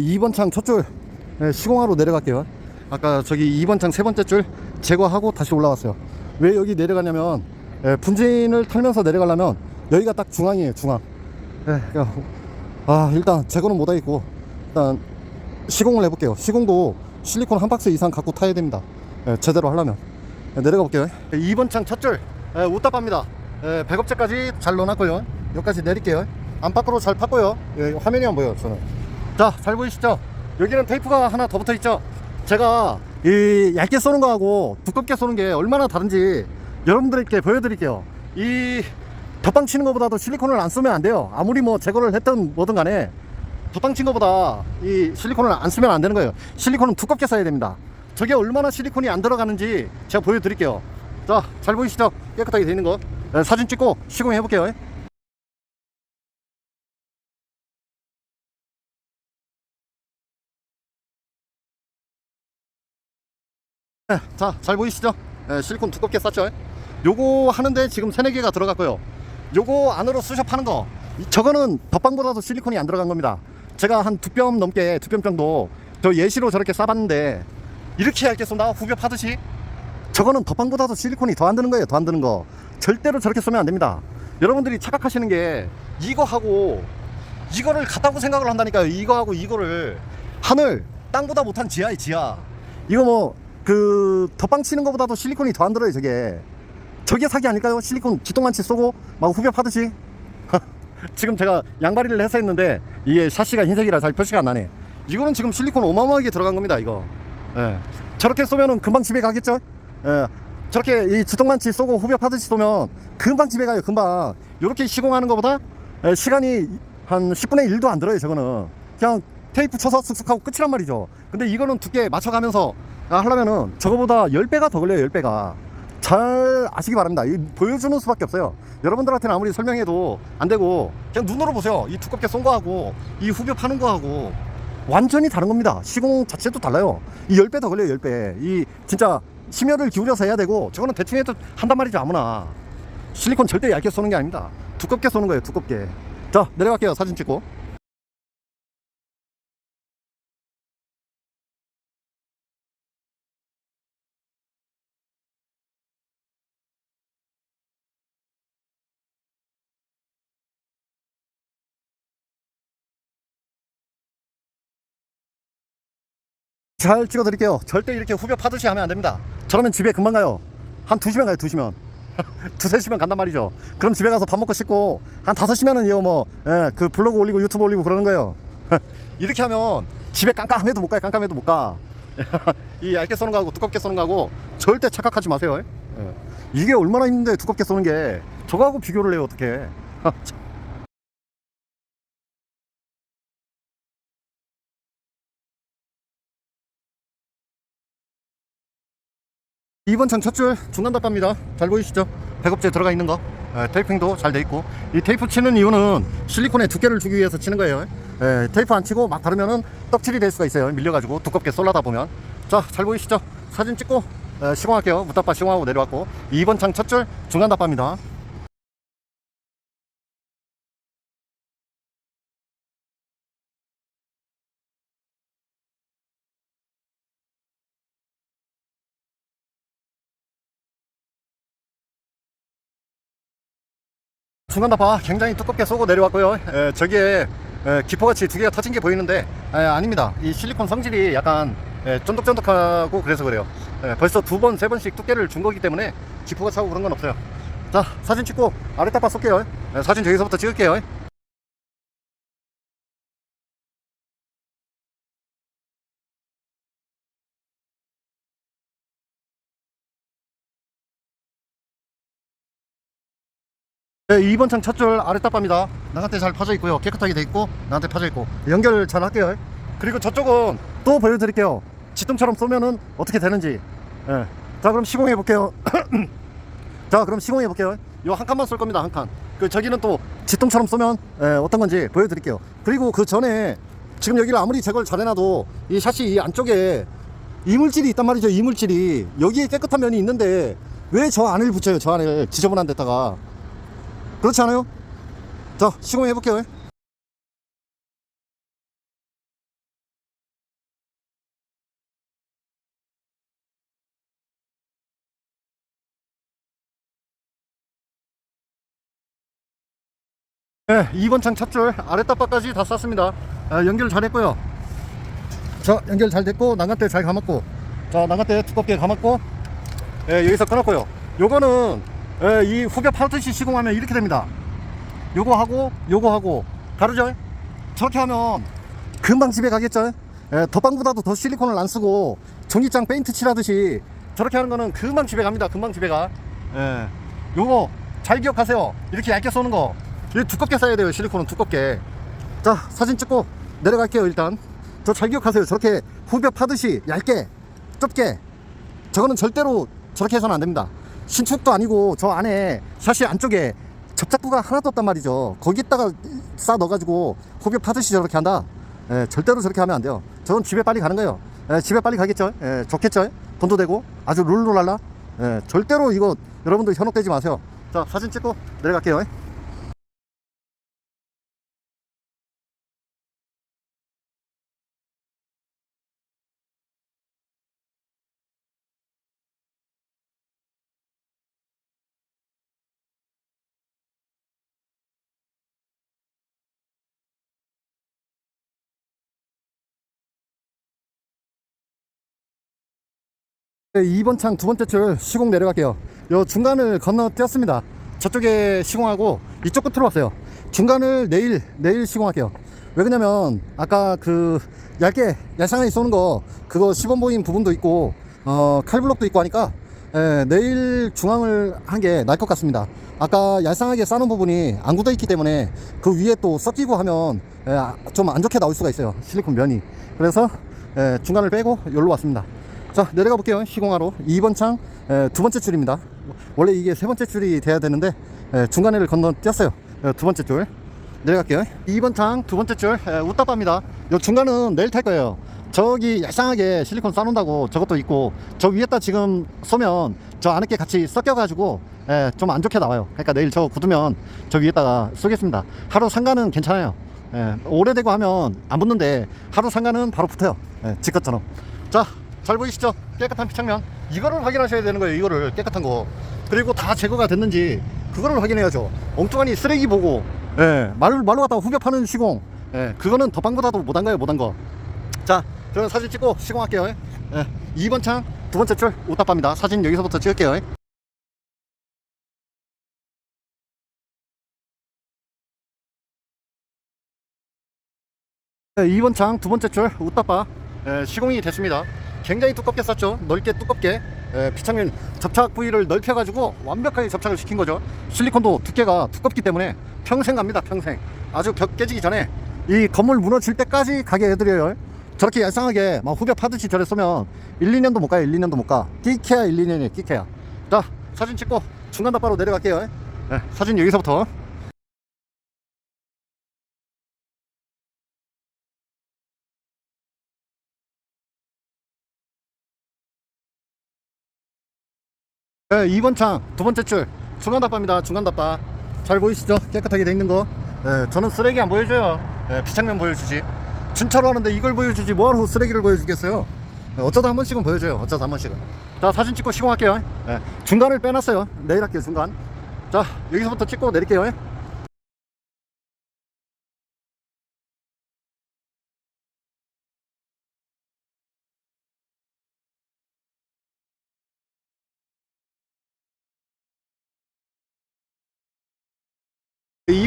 2번 창 첫 줄 시공하러 내려갈게요. 아까 저기 2번 창 세 번째 줄 제거하고 다시 올라왔어요. 왜 여기 내려가냐면 예, 분진을 털면서 내려가려면 여기가 딱 중앙이에요, 중앙. 예, 그러니까 아 일단 제거는 못하겠고 일단 시공을 해볼게요. 시공도 실리콘 한 박스 이상 갖고 타야 됩니다. 예, 제대로 하려면 예, 내려가 볼게요. 2번 창 첫 줄 우따빠입니다. 예, 백업제까지 잘 넣어놨고요. 여기까지 내릴게요. 안팎으로 잘 팠고요. 예, 화면이 안 보여요, 저는. 자, 잘 보이시죠? 여기는 테이프가 하나 더 붙어 있죠? 제가 이 얇게 쏘는 거하고 두껍게 쏘는 게 얼마나 다른지 여러분들께 보여드릴게요. 이 덧방 치는 것보다도 실리콘을 안 쓰면 안 돼요. 아무리 뭐 제거를 했든 뭐든 간에 덧방 친 것보다 이 실리콘을 안 쓰면 안 되는 거예요. 실리콘은 두껍게 써야 됩니다. 저게 얼마나 실리콘이 안 들어가는지 제가 보여드릴게요. 자, 잘 보이시죠? 깨끗하게 되어 있는 거. 네, 사진 찍고 시공해 볼게요. 네, 자, 잘 보이시죠? 네, 실리콘 두껍게 쌌죠? 요거 하는데 지금 세네 개가 들어갔고요. 요거 안으로 수셔 파는 거. 이- 저거는 덧방보다도 실리콘이 안 들어간 겁니다. 제가 한 두 뼘 넘게, 두 뼘 정도 저 예시로 저렇게 싸봤는데 이렇게 얇게 쏜다? 후벼 파듯이? 저거는 덧방보다도 실리콘이 더 안 드는 거예요. 더 안 드는 거. 절대로 저렇게 쏘면 안 됩니다. 여러분들이 착각하시는 게 이거하고 이거를 같다고 생각을 한다니까요. 이거하고 이거를 하늘 땅보다 못한 지하에 지하. 이거 뭐 그 덧방 치는 것보다도 실리콘이 더 안 들어요. 저게. 저게 사기 아닐까요? 실리콘 기똥만치 쏘고 막 후벼 파듯이. 지금 제가 양발이를 해서 했는데 이게 샤시가 흰색이라 잘 표시가 안 나네. 이거는 지금 실리콘 어마어마하게 들어간 겁니다. 이거. 예. 저렇게 쏘면은 금방 집에 가겠죠? 예. 저렇게 이 지똥만치 쏘고 후벼 파듯이 쏘면 금방 집에 가요. 금방. 이렇게 시공하는 것보다 예, 시간이 한 10분의 1도 안 들어요. 저거는 그냥 테이프 쳐서 쓱쓱 하고 끝이란 말이죠. 근데 이거는 두께 맞춰가면서 아, 하려면은 저거보다 10배가 더 걸려요. 10배가. 잘 아시기 바랍니다. 이 보여주는 수밖에 없어요. 여러분들한테는 아무리 설명해도 안 되고 그냥 눈으로 보세요. 이 두껍게 쏜 거하고 이 후벼 파는 거하고 완전히 다른 겁니다. 시공 자체도 달라요. 이 10배 더 걸려요. 10배. 이 진짜 심혈을 기울여서 해야 되고 저거는 대충 해도 한단 말이죠. 아무나. 실리콘 절대 얇게 쏘는 게 아닙니다. 두껍게 쏘는 거예요. 두껍게. 자 내려갈게요. 사진 찍고. ' 잘 찍어 드릴게요. 절대 이렇게 후벼 파듯이 하면 안 됩니다. 저러면 집에 금방 가요. 한 2시면 가요, 2시면. 두세 시면 간단 말이죠. 그럼 집에 가서 밥 먹고 씻고, 한 5시면은 이거 뭐, 예, 그 블로그 올리고 유튜브 올리고 그러는 거예요. 이렇게 하면 집에 깜깜해도 못 가요, 깜깜해도 못 가. 이 얇게 쏘는 거하고 두껍게 쏘는 거하고 절대 착각하지 마세요. 예. 이게 얼마나 힘든데 두껍게 쏘는 게 저거하고 비교를 해요, 어떻게. 2번 창 첫 줄 중간 덮밥입니다. 잘 보이시죠? 백업제 들어가 있는 거. 예, 테이핑도 잘 돼 있고. 이 테이프 치는 이유는 실리콘에 두께를 주기 위해서 치는 거예요. 예, 테이프 안 치고 막 바르면은 떡칠이 될 수가 있어요. 밀려가지고 두껍게 쏠라다 보면. 자, 잘 보이시죠? 사진 찍고 예, 시공할게요. 무탑바 시공하고 내려왔고. 2번 창 첫 줄 중간 덮밥입니다. 중간 덮밥 굉장히 두껍게 쏘고 내려왔고요. 예, 저기에 예, 기포같이 두 개가 터진 게 보이는데 예, 아닙니다. 이 실리콘 성질이 약간 예, 쫀득쫀득하고 그래서 그래요. 예, 벌써 두 번, 세 번씩 두께를 준 거기 때문에 기포가 차고 그런 건 없어요. 자, 사진 찍고 아래 덮밥 쏠게요. 예, 사진 저기서부터 찍을게요. 네, 2번 창 첫 줄 아래 탑밥입니다. 나한테 잘 파져 있고요. 깨끗하게 돼 있고 나한테 파져 있고 연결 잘 할게요. 그리고 저쪽은 또 보여드릴게요. 지tum처럼 쏘면은 어떻게 되는지. 예. 자 그럼 시공해 볼게요. 자 그럼 시공해 볼게요. 요 한 칸만 쏠 겁니다. 한 칸. 그 저기는 또 지tum처럼 쏘면 예, 어떤 건지 보여드릴게요. 그리고 그 전에 지금 여기를 아무리 제거를 잘 해놔도 이 샷이 이 안쪽에 이물질이 있단 말이죠. 이물질이 여기에 깨끗한 면이 있는데 왜 저 안을 붙여요? 저 안을 지저분한 데다가 그렇지 않아요? 자, 시공해 볼게요. 네, 2번 창 찻줄 아래 따바까지 다 쌌습니다. 아, 연결 잘했고요. 자, 연결 잘 됐고 난간대 잘 감았고, 자, 난간대 두껍게 감았고, 예, 여기서 끊었고요. 요거는 예, 이 후벼 파르듯이 시공하면 이렇게 됩니다. 요거 하고 요거 하고 다르죠? 저렇게 하면 금방 집에 가겠죠? 예, 덧방보다도 더 실리콘을 안 쓰고 종이장 페인트 칠하듯이 저렇게 하는 거는 금방 집에 갑니다. 금방 집에 가. 예, 요거 잘 기억하세요. 이렇게 얇게 쏘는 거. 이거 두껍게 써야 돼요. 실리콘은 두껍게. 자, 사진 찍고 내려갈게요. 일단. 저 잘 기억하세요. 저렇게 후벼 파듯이 얇게, 좁게. 저거는 절대로 저렇게 해서는 안 됩니다. 신축도 아니고 저 안에 샤시 안쪽에 접착부가 하나도 없단 말이죠. 거기다가 싸 넣어가지고 후벼 파듯이 저렇게 한다. 예, 절대로 저렇게 하면 안 돼요. 저건 집에 빨리 가는 거예요. 예, 집에 빨리 가겠죠. 예, 좋겠죠. 돈도 되고 아주 룰루랄라. 예, 절대로 이거 여러분들 현혹되지 마세요. 자 사진 찍고 내려갈게요. 2번 창 두 번째 줄 시공 내려갈게요. 요 중간을 건너뛰었습니다. 저쪽에 시공하고 이쪽 끝으로 왔어요. 중간을 내일 내일 시공할게요. 왜 그러냐면 아까 그 얇게 얄쌍하게 쏘는 거 그거 시범 보인 부분도 있고 어 칼블록도 있고 하니까 예, 내일 중앙을 한게 나을 것 같습니다. 아까 얄쌍하게 싸는 부분이 안 굳어 있기 때문에 그 위에 또 섞이고 하면 예, 좀안 좋게 나올 수가 있어요. 실리콘 면이. 그래서 예, 중간을 빼고 여기로 왔습니다. 자 내려가 볼게요. 시공하러 2번 창 두 번째 줄입니다. 원래 이게 세 번째 줄이 돼야 되는데 에, 중간에를 건너뛰었어요. 에, 두 번째 줄. 내려갈게요. 2번 창 두 번째 줄 에, 웃다빠입니다. 요 중간은 내일 탈 거예요. 저기 얄쌍하게 실리콘 싸놓는다고 저것도 있고 저 위에다 지금 쏘면 저 안에 게 같이 섞여 가지고 좀 안 좋게 나와요. 그러니까 내일 저 굳으면 저 위에다가 쏘겠습니다. 하루 상가는 괜찮아요. 예, 오래되고 하면 안 붙는데 하루 상가는 바로 붙어요. 예, 지것처럼. 자 잘 보이시죠? 깨끗한 피창면. 이거를 확인하셔야 되는 거예요 이거를. 깨끗한 거. 그리고 다 제거가 됐는지 그거를 확인해야죠. 엉뚱하니 쓰레기 보고 예, 말로, 말로 갖다가 후벼 파는 시공. 예, 그거는 덧방보다도 못한 거예요 못한 거 자 저는 사진 찍고 시공할게요. 예, 2번 창 두 번째 줄 오타빠입니다. 사진 여기서부터 찍을게요. 네, 2번 창 두 번째 줄 우따빠 에, 시공이 됐습니다. 굉장히 두껍게 쌌죠. 넓게 두껍게 에, 피창면 접착 부위를 넓혀가지고 완벽하게 접착을 시킨 거죠. 실리콘도 두께가 두껍기 때문에 평생 갑니다. 평생 아주 벽 깨지기 전에 이 건물 무너질 때까지 가게 해드려요. 저렇게 얄쌍하게 막 후벼 파듯이 저래 쏘면 1, 2년도 못 가요. 1, 2년도 못 가. 끼케야 1, 2년이에요. 끼케야. 자 사진 찍고 중간 답바로 내려갈게요. 에, 사진 여기서부터. 네, 2번 창, 두 번째 줄, 중간 답바입니다. 중간 답바. 잘 보이시죠? 깨끗하게 돼 있는 거. 네, 저는 쓰레기 안 보여줘요. 네, 피창면 보여주지. 준차로 하는데 이걸 보여주지 뭐하러 쓰레기를 보여주겠어요? 네, 어쩌다 한 번씩은 보여줘요. 어쩌다 한 번씩은. 자, 사진 찍고 시공할게요. 네, 중간을 빼놨어요. 내일 할게요, 중간. 자, 여기서부터 찍고 내릴게요.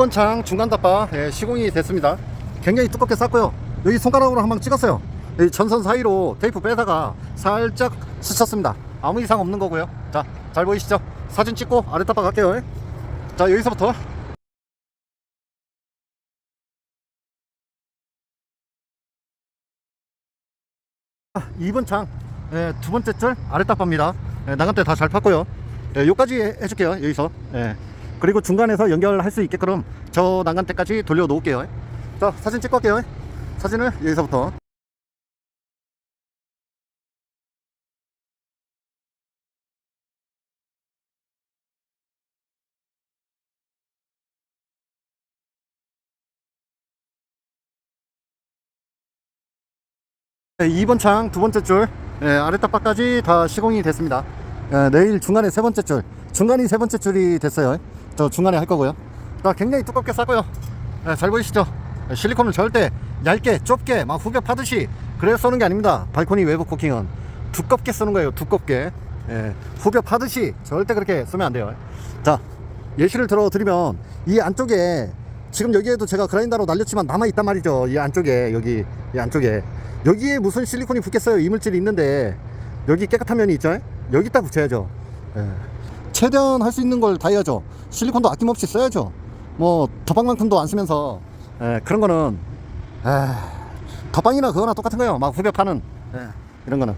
2번 창 중간 답바 예, 시공이 됐습니다. 굉장히 두껍게 쌌고요. 여기 손가락으로 한 방 찍었어요. 이 전선 사이로 테이프 빼다가 살짝 스쳤습니다. 아무 이상 없는 거고요. 자, 잘 보이시죠? 사진 찍고 아래 답바 갈게요. 자, 여기서부터 2번 창, 예, 두 번째 줄 아래 답바입니다. 예, 나간대 다잘 팠고요. 예, 해- 해줄게요. 여기서. 예. 그리고 중간에서 연결할 수 있게끔 저 난간대까지 돌려 놓을게요. 자, 사진 찍고 갈게요. 사진을 여기서부터. 네, 2번 창 두 번째 줄 예, 아랫답바까지 다 시공이 됐습니다. 예, 내일 중간에 세 번째 줄 중간이 세 번째 줄이 됐어요. 저 중간에 할 거고요. 자, 굉장히 두껍게 싸고요. 예, 잘 보이시죠? 예, 실리콘을 절대 얇게, 좁게, 막 후벼 파듯이 그래 쏘는 게 아닙니다. 발코니 외부 코킹은 두껍게 쓰는 거예요. 두껍게. 예, 후벼 파듯이 절대 그렇게 쓰면 안 돼요. 자, 예시를 들어 드리면 이 안쪽에 지금 여기에도 제가 그라인더로 날렸지만 남아 있단 말이죠. 이 안쪽에 여기 이 안쪽에 여기에 무슨 실리콘이 붙겠어요? 이물질이 있는데 여기 깨끗한 면이 있죠. 여기다 붙여야죠. 예. 최대한 할 수 있는 걸 다 해야죠. 실리콘도 아낌없이 써야죠. 뭐 덧방만큼도 안 쓰면서 예, 그런 거는 에, 덧방이나 그거나 똑같은 거예요. 막 후벼 파는 예, 이런 거는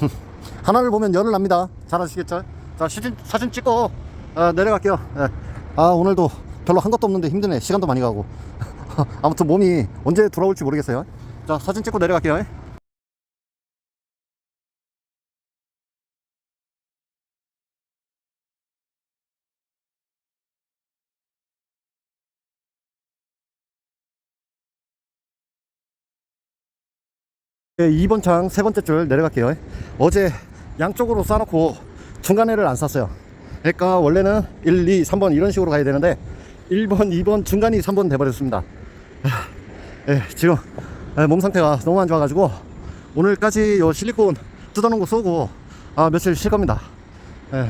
하나를 보면 열을 납니다. 잘 아시겠죠? 자 사진 사진 찍고 어, 내려갈게요. 예. 아 오늘도 별로 한 것도 없는데 힘드네. 시간도 많이 가고 아무튼 몸이 언제 돌아올지 모르겠어요. 자 사진 찍고 내려갈게요. 2번 창 세 번째 줄 내려갈게요. 어제 양쪽으로 쌓아놓고 중간에를 안 쌌어요. 그러니까 원래는 1, 2, 3번 이런 식으로 가야 되는데 1번, 2번, 중간이 3번 돼버렸습니다. 예, 지금 예, 몸 상태가 너무 안 좋아가지고 오늘까지 요 실리콘 뜯어놓은 거 쏘고 아, 며칠 쉴 겁니다. 예,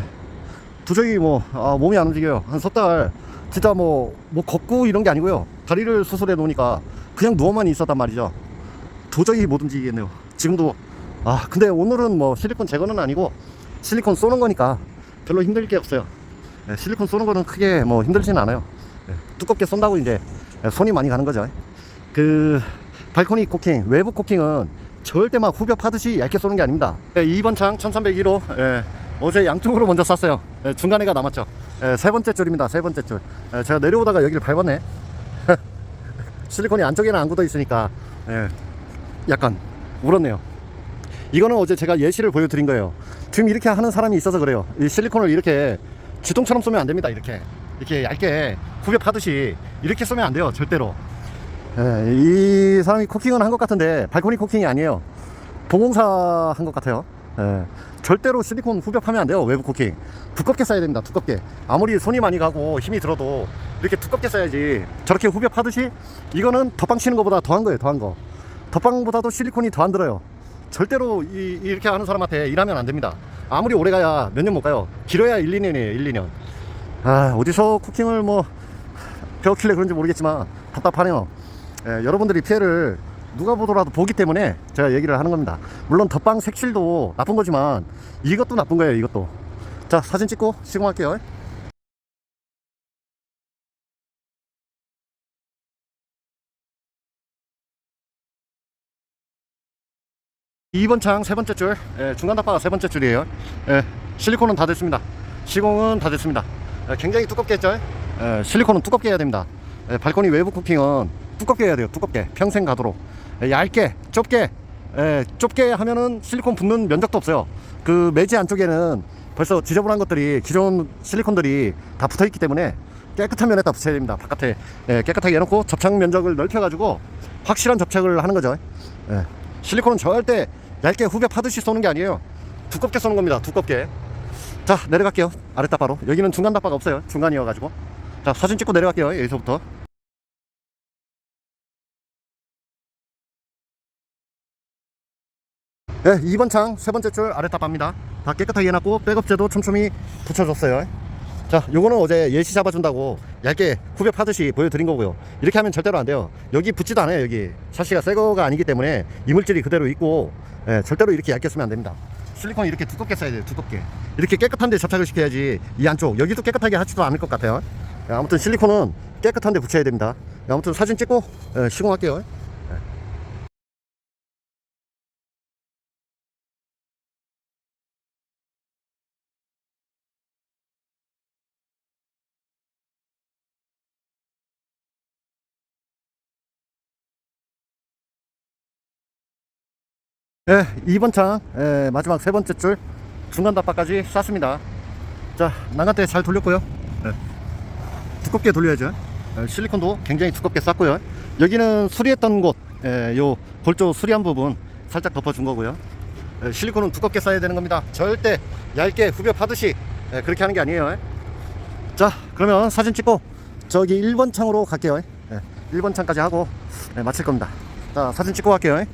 도저히 뭐 아, 몸이 안 움직여요. 한 석 달 진짜 뭐, 뭐 걷고 이런 게 아니고요. 다리를 수술해 놓으니까 그냥 누워만 있었단 말이죠. 도저히 못 움직이겠네요. 지금도 아 근데 오늘은 뭐 실리콘 제거는 아니고 실리콘 쏘는 거니까 별로 힘들 게 없어요. 예, 실리콘 쏘는 거는 크게 뭐 힘들진 않아요. 예, 두껍게 쏜다고 이제 예, 손이 많이 가는 거죠. 그 발코니 코킹 외부 코킹은 절대 막 후벼 파듯이 얇게 쏘는 게 아닙니다. 예, 2번 창 1301호 예, 어제 양쪽으로 먼저 쐈어요. 예, 중간에가 남았죠. 예, 세 번째 줄입니다. 세 번째 줄. 예, 제가 내려오다가 여기를 밟았네. 실리콘이 안쪽에는 안 굳어 있으니까 예, 약간 울었네요. 이거는 어제 제가 예시를 보여드린 거예요. 지금 이렇게 하는 사람이 있어서 그래요. 이 실리콘을 이렇게 지통처럼 쏘면 안 됩니다. 이렇게 이렇게 얇게 후벼 파듯이 이렇게 쏘면 안 돼요. 절대로. 예, 이 사람이 코킹은 한 것 같은데 발코니 코킹이 아니에요. 봉공사 한 것 같아요. 예, 절대로 실리콘 후벼 파면 안 돼요. 외부 코킹 두껍게 써야 됩니다. 두껍게. 아무리 손이 많이 가고 힘이 들어도 이렇게 두껍게 써야지. 저렇게 후벼 파듯이 이거는 덧방 치는 것보다 더한 거예요. 더한 거. 덧방보다도 실리콘이 더 안 들어요. 절대로 이, 이렇게 하는 사람한테 일하면 안 됩니다. 아무리 오래 가야 몇 년 못 가요. 길어야 1, 2년이에요. 1, 2년. 아, 어디서 쿠킹을 뭐 배웠길래 그런지 모르겠지만 답답하네요. 예, 여러분들이 피해를 누가 보더라도 보기 때문에 제가 얘기를 하는 겁니다. 물론 덧방 색칠도 나쁜 거지만 이것도 나쁜 거예요. 이것도. 자, 사진 찍고 시공할게요. 2번 창 세 번째 줄 예, 중간 탑바가 세 번째 줄이에요. 예, 실리콘은 다 됐습니다. 시공은 다 됐습니다. 예, 굉장히 두껍게 했죠? 예, 실리콘은 두껍게 해야 됩니다. 예, 발코니 외부 쿠킹은 두껍게 해야 돼요. 두껍게. 평생 가도록. 예, 얇게 좁게. 예, 좁게 하면은 실리콘 붙는 면적도 없어요. 그 매지 안쪽에는 벌써 지저분한 것들이 기존 실리콘들이 다 붙어 있기 때문에 깨끗한 면에다 붙여야 됩니다. 바깥에. 예, 깨끗하게 해놓고 접착 면적을 넓혀 가지고 확실한 접착을 하는 거죠. 예. 실리콘은 절대 얇게 후벼 파듯이 쏘는 게 아니에요. 두껍게 쏘는 겁니다. 두껍게. 자, 내려갈게요. 아래 따바로. 여기는 중간 따바가 없어요. 중간이어가지고. 자, 사진 찍고 내려갈게요. 여기서부터. 네, 2번 창 세 번째 줄 아래 따바입니다. 다 깨끗하게 해놨고 백업제도 촘촘히 붙여줬어요. 자, 요거는 어제 예시 잡아준다고 얇게 후벼 파듯이 보여드린 거고요. 이렇게 하면 절대로 안 돼요. 여기 붙지도 않아요, 여기. 샤시가 새 거가 아니기 때문에 이물질이 그대로 있고, 예, 절대로 이렇게 얇게 쓰면 안 됩니다. 실리콘 이렇게 두껍게 써야 돼요, 두껍게. 이렇게 깨끗한 데 접착을 시켜야지 이 안쪽, 여기도 깨끗하게 하지도 않을 것 같아요. 예, 아무튼 실리콘은 깨끗한 데 붙여야 됩니다. 예, 아무튼 사진 찍고 예, 시공할게요. 예, 2번 창 예, 마지막 세 번째 줄 중간 답바까지 쌌습니다. 자, 난간대 잘 돌렸고요. 예, 두껍게 돌려야죠. 예, 실리콘도 굉장히 두껍게 쌌고요. 여기는 수리했던 곳, 예, 요 골조 수리한 부분 살짝 덮어준 거고요. 예, 실리콘은 두껍게 싸야 되는 겁니다. 절대 얇게 후벼 파듯이 예, 그렇게 하는 게 아니에요. 자, 그러면 사진 찍고 저기 1번 창으로 갈게요. 예, 1번 창까지 하고 예, 마칠 겁니다. 자, 사진 찍고 갈게요.